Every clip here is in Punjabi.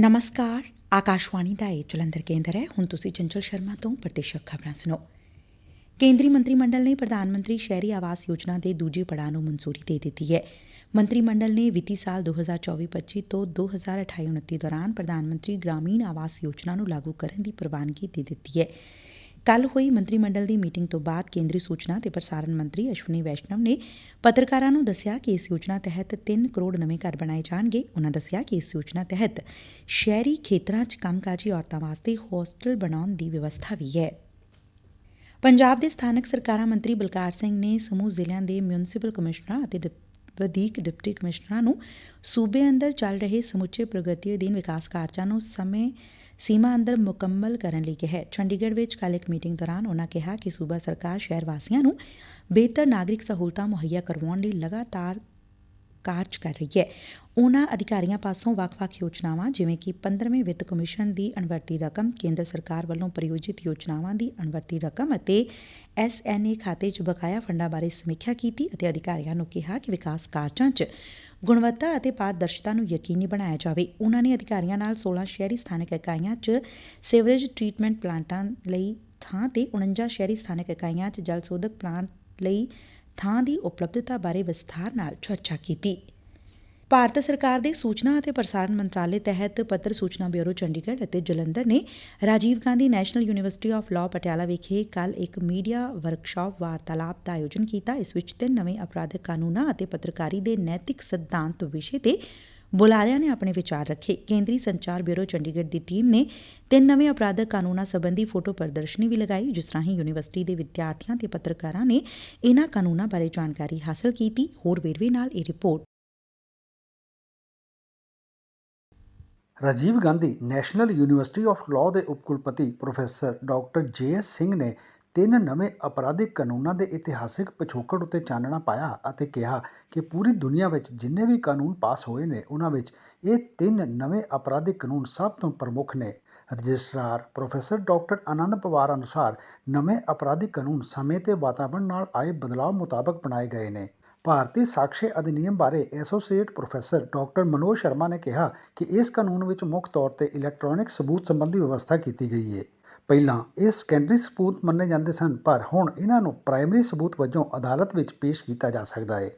ਨਮਸਕਾਰ, ਆਕਾਸ਼ਵਾਣੀ ਦਾ ਇਹ ਜਲੰਧਰ ਕੇਂਦਰ ਹੈ। ਹੁਣ ਤੁਸੀਂ ਚੰਚਲ ਸ਼ਰਮਾ ਤੋਂ ਪ੍ਰਤੀਸ਼ਕ ਖਬਰਾਂ ਸੁਣੋ। ਕੇਂਦਰੀ ਮੰਤਰੀ ਮੰਡਲ ਨੇ ਪ੍ਰਧਾਨ ਮੰਤਰੀ ਸ਼ਹਿਰੀ ਆਵਾਸ ਯੋਜਨਾ ਦੇ ਦੂਜੇ ਪੜਾਅ ਨੂੰ ਮਨਜ਼ੂਰੀ ਦੇ ਦਿੱਤੀ ਹੈ। ਮੰਤਰੀ ਮੰਡਲ ਨੇ ਵਿੱਤੀ ਸਾਲ 2024-25 ਤੋਂ 2028-29 ਦੌਰਾਨ ਪ੍ਰਧਾਨ ਮੰਤਰੀ ਗ੍ਰਾਮੀਣ ਆਵਾਸ ਯੋਜਨਾ ਨੂੰ ਲਾਗੂ ਕਰਨ ਦੀ ਪ੍ਰਵਾਨਗੀ ਦੇ ਦਿੱਤੀ ਹੈ। ਕੱਲ ਹੋਈ ਮੰਤਰੀ ਮੰਡਲ ਦੀ ਮੀਟਿੰਗ ਤੋਂ ਬਾਅਦ ਕੇਂਦਰੀ ਸੂਚਨਾ ਤੇ ਪ੍ਰਸਾਰਣ ਮੰਤਰੀ ਅਸ਼ਵਨੀ ਵੈਸ਼ਨਵ ਨੇ ਪੱਤਰਕਾਰਾਂ ਨੂੰ ਦੱਸਿਆ ਕਿ ਇਸ ਯੋਜਨਾ ਤਹਿਤ 3 ਕਰੋੜ ਨਵੇਂ ਘਰ ਬਣਾਏ ਜਾਣਗੇ। ਉਨਾਂ ਦੱਸਿਆ ਕਿ ਇਸ ਯੋਜਨਾ ਤਹਿਤ ਸ਼ਹਿਰੀ ਖੇਤਰਾਂ 'ਚ ਕੰਮਕਾਜੀ ਔਰਤਾਂ ਵਾਸਤੇ ਹੋਸਟਲ ਬਣਾਉਣ ਦੀ ਵਿਵਸਥਾ ਵੀ ਹੈ। ਪੰਜਾਬ ਦੇ ਸਥਾਨਕ ਸਰਕਾਰਾਂ ਮੰਤਰੀ ਬਲਕਾਰ ਸਿੰਘ ਨੇ ਸਮੂਹ ਜ਼ਿਲ੍ਹਿਆਂ ਦੇ ਮਿਊਨਿਸਪਲ ਕਮਿਸ਼ਨਰਾਂ ਅਤੇ ਵਧੀਕ ਡਿਪਟੀ ਕਮਿਸ਼ਨਰਾਂ ਨੂੰ ਸੂਬੇ ਅੰਦਰ ਚੱਲ ਰਹੇ ਸਮੁੱਚੇ ਪ੍ਰਗਤੀ ਅਧੀਨ ਵਿਕਾਸ ਕਾਰਜਾਂ ਨੂੰ ਸਮੇਂ ਸੀਮਾ ਅੰਦਰ ਮੁਕੰਮਲ ਕਰਨ ਲਈ ਕਿਹਾ। ਚੰਡੀਗੜ੍ਹ ਵਿੱਚ ਕੱਲ ਇੱਕ ਮੀਟਿੰਗ ਦੌਰਾਨ ਉਨ੍ਹਾਂ ਕਿਹਾ ਕਿ ਸੂਬਾ ਸਰਕਾਰ ਸ਼ਹਿਰ ਵਾਸੀਆਂ ਨੂੰ ਬਿਹਤਰ ਨਾਗਰਿਕ ਸਹੂਲਤਾਂ ਮੁਹੱਈਆ ਕਰਵਾਉਣ ਲਈ ਲਗਾਤਾਰ ਕਾਰਜ ਕਰ ਰਹੀ ਹੈ। ਉਨ੍ਹਾਂ ਅਧਿਕਾਰੀਆਂ ਪਾਸੋਂ ਵੱਖ-ਵੱਖ ਯੋਜਨਾਵਾਂ, ਜਿਵੇਂ ਕਿ 15ਵੇਂ ਵਿੱਤ ਕਮਿਸ਼ਨ ਦੀ ਅਣਵਰਤੀ ਰਕਮ, ਕੇਂਦਰ ਸਰਕਾਰ ਵੱਲੋਂ ਪ੍ਰਯੋਜਿਤ ਯੋਜਨਾਵਾਂ ਦੀ ਅਣਵਰਤੀ ਰਕਮ ਅਤੇ ਐਸਐਨਏ ਖਾਤੇ 'ਚ ਬਕਾਇਆ ਫੰਡਾਂ ਬਾਰੇ ਸਮੀਖਿਆ ਕੀਤੀ ਅਤੇ ਅਧਿਕਾਰੀਆਂ ਨੂੰ ਕਿਹਾ ਕਿ ਵਿਕਾਸ ਕਾਰਜਾਂ 'ਚ ਗੁਣਵੱਤਾ ਅਤੇ ਪਾਰਦਰਸ਼ਤਾ ਨੂੰ ਯਕੀਨੀ ਬਣਾਇਆ ਜਾਵੇ। ਉਨ੍ਹਾਂ ਨੇ ਅਧਿਕਾਰੀਆਂ ਨਾਲ 16 ਸ਼ਹਿਰੀ ਸਥਾਨਕ ਇਕਾਈਆਂ 'ਚ ਸੀਵਰੇਜ ਟਰੀਟਮੈਂਟ ਪਲਾਂਟਾਂ ਲਈ ਥਾਂ ਤੇ 49 ਸ਼ਹਿਰੀ ਸਥਾਨਕ ਇਕਾਈਆਂ 'ਚ ਜਲ ਸੋਧਕ ਪਲਾਂਟ ਲਈ ਥਾਂ ਦੀ ਉਪਲਬਧਤਾ ਬਾਰੇ ਵਿਸਥਾਰ ਨਾਲ ਚਰਚਾ ਕੀਤੀ। ਭਾਰਤ ਸਰਕਾਰ ਦੇ ਸੂਚਨਾ ਅਤੇ ਪ੍ਰਸਾਰਣ ਮੰਤਰਾਲੇ ਤਹਿਤ ਪੱਤਰ ਸੂਚਨਾ ਬਿਊਰੋ ਚੰਡੀਗੜ੍ਹ ਅਤੇ ਜਲੰਧਰ ਨੇ Rajiv Gandhi national university of law Patiala ਵਿਖੇ ਕੱਲ ਇੱਕ ਮੀਡੀਆ ਵਰਕਸ਼ਾਪ ਵਾਰਤਾਲਾਪ ਦਾ ਆਯੋਜਨ ਕੀਤਾ। ਇਸ ਵਿੱਚ ਤਿੰਨ ਨਵੇਂ ਅਪਰਾਧਿਕ ਕਾਨੂੰਨਾਂ ਅਤੇ ਪੱਤਰਕਾਰੀ ਦੇ ਨੈਤਿਕ ਸਿਧਾਂਤ ਵਿਸ਼ੇ ਤੇ ਬੁਲਾਰਿਆਂ ਨੇ ਆਪਣੇ ਵਿਚਾਰ ਰੱਖੇ। ਕੇਂਦਰੀ ਸੰਚਾਰ ਬਿਊਰੋ ਚੰਡੀਗੜ੍ਹ ਦੀ ਟੀਮ ਨੇ ਤਿੰਨ ਨਵੇਂ ਅਪਰਾਧਕ ਕਾਨੂੰਨਾਂ ਸੰਬੰਧੀ ਫੋਟੋ ਪ੍ਰਦਰਸ਼ਨੀ ਵੀ ਲਗਾਈ। ਜਿਸ ਰਾਹੀਂ ਯੂਨੀਵਰਸਿਟੀ ਦੇ ਵਿਦਿਆਰਥੀਆਂ ਤੇ ਪੱਤਰਕਾਰਾਂ ਨੇ ਇਨ੍ਹਾਂ ਕਾਨੂੰਨਾਂ ਬਾਰੇ ਜਾਣਕਾਰੀ ਹਾਸਲ ਕੀਤੀ। ਹੋਰ ਵੇਰਵੇ ਨਾਲ ਇਹ report Rajiv Gandhi national university of law ਦੇ ਉਪ ਕੁਲਪਤੀ professor doctor J S. Singh ਨੇ ਤਿੰਨ ਨਵੇਂ ਅਪਰਾਧਿਕ ਕਾਨੂੰਨਾਂ ਦੇ ਇਤਿਹਾਸਿਕ ਪਿਛੋਕੜ ਉੱਤੇ ਚਾਨਣਾ ਪਾਇਆ ਅਤੇ ਕਿਹਾ ਕਿ ਪੂਰੀ ਦੁਨੀਆ ਵਿੱਚ ਜਿੰਨੇ ਵੀ ਕਾਨੂੰਨ ਪਾਸ ਹੋਏ ਨੇ, ਉਹਨਾਂ ਵਿੱਚ ਇਹ ਤਿੰਨ ਨਵੇਂ ਅਪਰਾਧਿਕ ਕਾਨੂੰਨ ਸਭ ਤੋਂ ਪ੍ਰਮੁੱਖ ਨੇ registrar professor doctor Anand Pawar ਅਨੁਸਾਰ ਨਵੇਂ ਅਪਰਾਧਿਕ ਕਾਨੂੰਨ ਸਮੇਂ ਤੇ ਵਾਤਾਵਰਣ ਨਾਲ ਆਏ ਬਦਲਾਅ ਮੁਤਾਬਕ ਬਣਾਏ ਗਏ ਨੇ ਭਾਰਤੀ ਸਾਕਸ਼ੀ ਅਧਿਨਿਯਮ ਬਾਰੇ associate professor doctor Manoj Sharma ਨੇ ਕਿਹਾ ਕਿ ਇਸ ਕਾਨੂੰਨ ਵਿੱਚ ਮੁੱਖ ਤੌਰ ਤੇ ਇਲੈਕਟ੍ਰੋਨਿਕ ਸਬੂਤ ਸੰਬੰਧੀ ਵਿਵਸਥਾ ਕੀਤੀ ਗਈ ਹੈ ਪਹਿਲਾਂ ਇਹ ਸੈਕੰਡਰੀ ਸਬੂਤ ਮੰਨੇ ਜਾਂਦੇ ਸਨ, ਪਰ ਹੁਣ ਇਹਨਾਂ ਨੂੰ ਪ੍ਰਾਇਮਰੀ ਸਬੂਤ ਵਜੋਂ ਅਦਾਲਤ ਵਿੱਚ ਪੇਸ਼ ਕੀਤਾ ਜਾ ਸਕਦਾ ਹੈ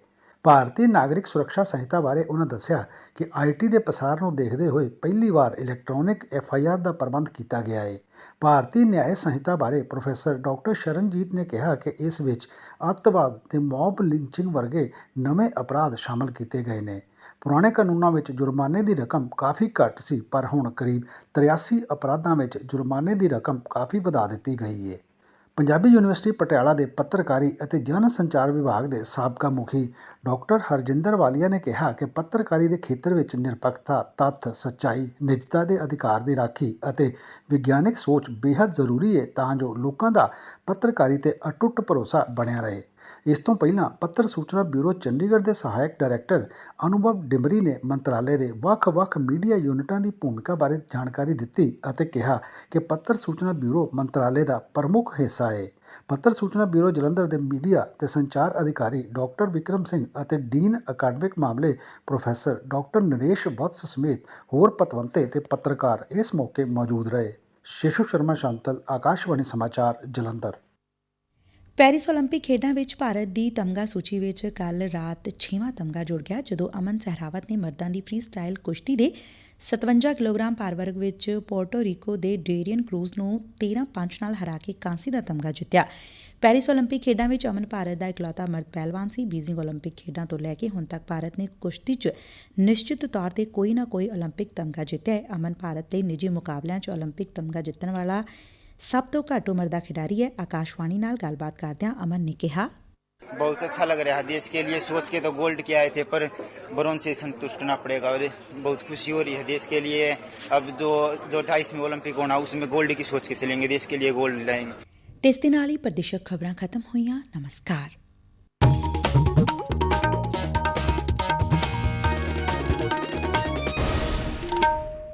ਭਾਰਤੀ ਨਾਗਰਿਕ ਸੁਰੱਖਿਆ ਸੰਹਿਤਾ ਬਾਰੇ ਉਹਨਾਂ ਦੱਸਿਆ ਕਿ ਆਈਟੀ ਦੇ ਪਸਾਰ ਨੂੰ ਦੇਖਦੇ ਹੋਏ ਪਹਿਲੀ ਵਾਰ ਇਲੈਕਟ੍ਰੋਨਿਕ ਐਫਆਈਆਰ ਦਾ ਪ੍ਰਬੰਧ ਕੀਤਾ ਗਿਆ ਹੈ ਭਾਰਤੀ ਨਿਆਂ ਸੰਹਿਤਾ ਬਾਰੇ ਪ੍ਰੋਫੈਸਰ ਡਾਕਟਰ ਸ਼ਰਨਜੀਤ ਨੇ ਕਿਹਾ ਕਿ ਇਸ ਵਿੱਚ ਅੱਤਵਾਦ ਤੇ ਮੌਬ ਲਿੰਚਿੰਗ ਵਰਗੇ ਨਵੇਂ ਅਪਰਾਧ ਸ਼ਾਮਲ ਕੀਤੇ ਗਏ ਨੇ। ਪੁਰਾਣੇ ਕਾਨੂੰਨਾਂ ਵਿੱਚ ਜੁਰਮਾਨੇ ਦੀ ਰਕਮ ਕਾਫੀ ਘੱਟ ਸੀ, ਪਰ ਹੁਣ ਕਰੀਬ 83 ਅਪਰਾਧਾਂ ਵਿੱਚ ਜੁਰਮਾਨੇ ਦੀ ਰਕਮ ਕਾਫੀ ਵਧਾ ਦਿੱਤੀ ਗਈ ਹੈ ਪੰਜਾਬੀ ਯੂਨੀਵਰਸਿਟੀ ਪਟਿਆਲਾ ਦੇ ਪੱਤਰਕਾਰੀ ਅਤੇ ਜਨ ਸੰਚਾਰ ਵਿਭਾਗ ਦੇ ਸਾਬਕਾ ਮੁਖੀ ਡਾਕਟਰ ਹਰਜਿੰਦਰ ਵਾਲੀਆ ਨੇ ਕਿਹਾ ਕਿ ਪੱਤਰਕਾਰੀ ਦੇ ਖੇਤਰ ਵਿੱਚ ਨਿਰਪੱਖਤਾ, ਤੱਥ, ਸੱਚਾਈ, ਨਿਜਤਾ ਦੇ ਅਧਿਕਾਰ ਦੀ ਰਾਖੀ ਅਤੇ ਵਿਗਿਆਨਕ ਸੋਚ ਬੇहद ਜ਼ਰੂਰੀ ਹੈ ਤਾਂ ਜੋ ਲੋਕਾਂ ਦਾ ਪੱਤਰਕਾਰੀ ਤੇ ਅਟੁੱਟ ਭਰੋਸਾ ਬਣਿਆ ਰਹੇ। ਇਸ ਤੋਂ ਪਹਿਲਾਂ ਪੱਤਰ ਸੂਚਨਾ ਬਿਊਰੋ ਚੰਡੀਗੜ੍ਹ ਦੇ ਸਹਾਇਕ ਡਾਇਰੈਕਟਰ ਅਨੁਭਵ ਡਿਮਰੀ ਨੇ ਮੰਤਰਾਲੇ ਦੇ ਵੱਖ-ਵੱਖ ਮੀਡੀਆ ਯੂਨਿਟਾਂ ਦੀ ਭੂਮਿਕਾ ਬਾਰੇ ਜਾਣਕਾਰੀ ਦਿੱਤੀ ਅਤੇ ਕਿਹਾ ਕਿ ਪੱਤਰ ਸੂਚਨਾ ਬਿਊਰੋ ਮੰਤਰਾਲੇ ਦਾ ਪ੍ਰਮੁੱਖ ਹਿੱਸਾ ਹੈ ਪੱਤਰ ਸੂਚਨਾ ਬਿਊਰੋ ਜਲੰਧਰ ਦੇ ਮੀਡੀਆ ਤੇ ਸੰਚਾਰ ਅਧਿਕਾਰੀ ਡਾਕਟਰ ਵਿਕਰਮ ਸਿੰਘ ਅਤੇ ਡੀਨ ਅਕੈਡਮਿਕ ਮਾਮਲੇ ਪ੍ਰੋਫੈਸਰ ਡਾਕਟਰ ਨਰੇਸ਼ ਵਤਸ ਸਮੇਤ ਹੋਰ ਪਤਵੰਤੇ ਤੇ ਪੱਤਰਕਾਰ ਇਸ ਮੌਕੇ ਮੌਜੂਦ ਰਹੇ। ਸ਼ਿਸ਼ੂ ਸ਼ਰਮਾ ਸ਼ਾਂਤਲ, ਆਕਾਸ਼ਵਾਣੀ ਸਮਾਚਾਰ, ਜਲੰਧਰ। ਪੈਰਿਸ ਓਲੰਪਿਕ ਖੇਡਾਂ ਵਿੱਚ ਭਾਰਤ ਦੀ ਤਮਗਾ ਸੂਚੀ ਵਿੱਚ ਕੱਲ ਰਾਤ 6ਵਾਂ ਤਮਗਾ ਜੁੜ ਗਿਆ, ਜਦੋਂ ਅਮਨ ਸਹਿਰਾਵਤ ਨੇ ਮਰਦਾਂ ਦੀ ਫ੍ਰੀ ਸਟਾਈਲ ਕੁਸ਼ਤੀ ਦੇ 57 ਕਿਲੋਗ੍ਰਾਮ ਭਾਰ ਵਰਗ ਵਿੱਚ ਪੋਰਟੋ ਰੀਕੋ ਦੇ ਡੇਰੀਅਨ ਕਰੂਜ਼ ਨੂੰ 13-5 ਨਾਲ ਹਰਾ ਕੇ ਕਾਂਸੀ ਦਾ ਤਮਗਾ ਜਿੱਤਿਆ। ਪੈਰਿਸ ਓਲੰਪਿਕ ਖੇਡਾਂ ਵਿੱਚ ਅਮਨ ਭਾਰਤ ਦਾ ਇਕਲੌਤਾ ਮਰਦ ਪਹਿਲਵਾਨ ਸੀ। ਬੀਜ਼ਿੰਗ ਓਲੰਪਿਕ ਖੇਡਾਂ ਤੋਂ ਲੈ ਕੇ ਹੁਣ ਤੱਕ ਭਾਰਤ ਨੇ ਕੁਸ਼ਤੀ 'ਚ ਨਿਸ਼ਚਿਤ ਤੌਰ ਤੇ ਕੋਈ ਨਾ ਕੋਈ ਓਲੰਪਿਕ ਤਮਗਾ ਜਿੱਤਿਆ ਹੈ। ਅਮਨ ਭਾਰਤ ਦੇ ਨਿੱਜੀ ਮੁਕਾਬਲਿਆਂ 'ਚ ਓਲੰਪਿਕ ਤਮਗਾ ਜਿੱਤਣ ਵਾਲਾ ਸਭ ਤੋਂ ਘੱਟ ਉਮਰ ਦਾ ਖਿਡਾਰੀ ਹੈ ਆਕਾਸ਼ਵਾਣੀ ਨਾਲ ਗੱਲਬਾਤ ਕਰਦਿਆਂ ਅਮਨ ਨੇ ਕਿਹਾ बहुत अच्छा लग रहा है देश के लिए सोच के तो गोल्ड के आए थे पर ब्रॉन्ज से संतुष्ट होना पड़ेगा और बहुत खुशी हो रही है देश के लिए अब जो जो अट्ठाईस में ओलंपिक होना उसमें गोल्ड की सोच के चलेंगे देश के लिए गोल्ड लाएंगे ਤੇ ਇਸ ਦੇ ਨਾਲ ਹੀ ਪ੍ਰਦੇਸ਼ਕ ਖਬਰਾਂ ਖਤਮ ਹੋਈਆਂ ਨਮਸਕਾਰ